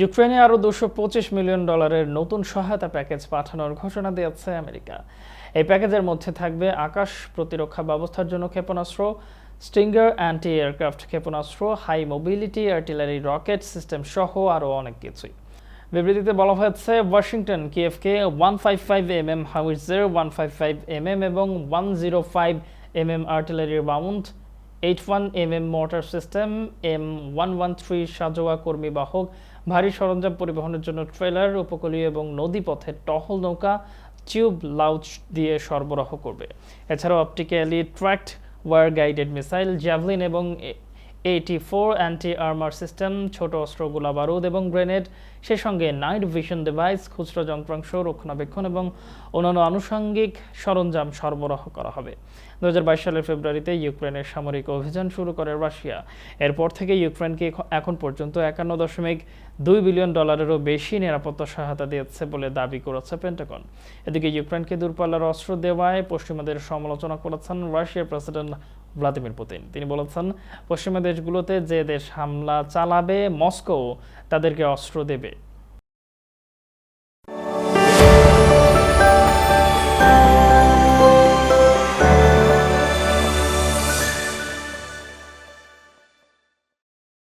ইউক্রেনে আরও দুশো পঁচিশ মিলিয়ন ডলারের নতুন সহায়তা প্যাকেজ পাঠানোর ঘোষণা দিয়েছে আমেরিকা। এই প্যাকেজের মধ্যে থাকবে আকাশ প্রতিরক্ষা ব্যবস্থার জন্য ক্ষেপণাস্ত্র স্টিঙ্গার অ্যান্টি এয়ারক্রাফট ক্ষেপণাস্ত্র high mobility artillery rocket system সহ আরও অনেক কিছুই। বিবৃতিতে বলা হয়েছে, Washington, কিয়েভকে one five five M M howitzer one five five M M এবং one zero five M M artillery round eight one M M mortar system M one one three সাজোয়া কর্মী বাহক ভারী সরঞ্জাম পরিবহনের জন্য ট্রেলার উপকূলীয় এবং নদীপথে টহল নৌকা টিউব লাউচ দিয়ে সরবরাহ করবে এছাড়াও optically tracked wire guided missile javelin এবং AT four anti armour system ছোট অস্ত্র, গোলা বারুদ এবং গ্রেনেড সে সঙ্গে নাইট ভিশন ডিভাইস খুচরো যন্ত্রাংশ, রক্ষণাবেক্ষণ এবং অন্যান্য আনুষঙ্গিক সরঞ্জাম সরবরাহ করা হবে। দু সালের ফেব্রুয়ারিতে ইউক্রেনের সামরিক অভিযান শুরু করে রাশিয়া। এরপর থেকে ইউক্রেনকে এখ- এখন পর্যন্ত একান্ন দশমিক দুই বিলিয়ন ডলারেরও বেশি নিরাপত্তা সহায়তা দিয়েছে বলে দাবি করেছে পেন্টাগন এদিকে ইউক্রেনকে দূরপাল্লার অস্ত্র দেওয়ায় পশ্চিমাদের সমালোচনা করেছেন রাশিয়ার প্রেসিডেন্ট ভ্লাদিমির পুতিন। তিনি বলেছেন পশ্চিমা দেশগুলোতে যে দেশ হামলা চালাবে মস্কো তাদেরকে অস্ত্র দেবে।